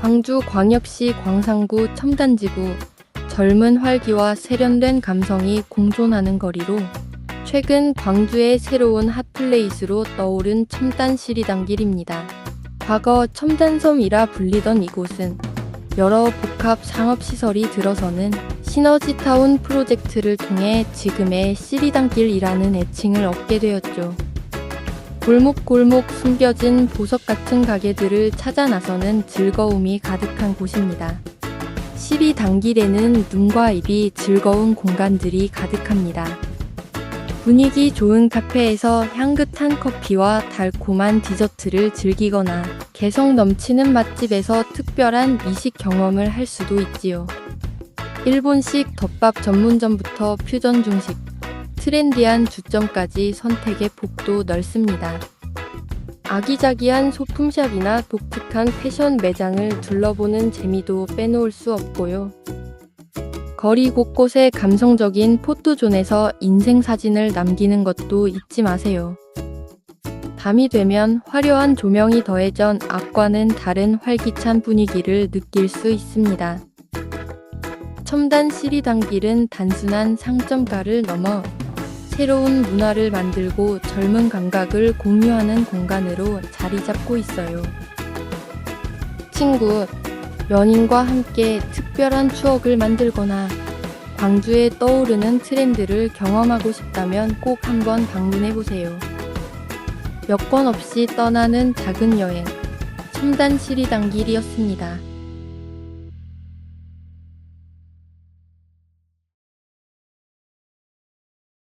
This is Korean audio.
광주광역시 광산구 첨단지구 젊은 활기와 세련된 감성이 공존하는 거리로 최근 광주의 새로운 핫플레이스로 떠오른 첨단 시리단길입니다. 과거 첨단섬이라 불리던 이곳은 여러 복합 상업시설이 들어서는 시너지타운 프로젝트를 통해 지금의 시리단길이라는 애칭을 얻게 되었죠. 골목골목 숨겨진 보석 같은 가게들을 찾아 나서는 즐거움이 가득한 곳입니다. 시리단길에는 눈과 입이 즐거운 공간들이 가득합니다. 분위기 좋은 카페에서 향긋한 커피와 달콤한 디저트를 즐기거나 개성 넘치는 맛집에서 특별한 이식 경험을 할 수도 있지요. 일본식 덮밥 전문점부터 퓨전 중식, 트렌디한 주점까지 선택의 폭도 넓습니다. 아기자기한 소품샵이나 독특한 패션 매장을 둘러보는 재미도 빼놓을 수 없고요. 거리 곳곳에 감성적인 포토존에서 인생 사진을 남기는 것도 잊지 마세요. 밤이 되면 화려한 조명이 더해져 앞과는 다른 활기찬 분위기를 느낄 수 있습니다. 첨단 시리단길은 단순한 상점가를 넘어 새로운 문화를 만들고 젊은 감각을 공유하는 공간으로 자리 잡고 있어요. 친구, 연인과 함께 특별한 추억을 만들거나 광주에 떠오르는 트렌드를 경험하고 싶다면 꼭 한번 방문해 보세요. 여권 없이 떠나는 작은 여행, 첨단 시리단길이었습니다.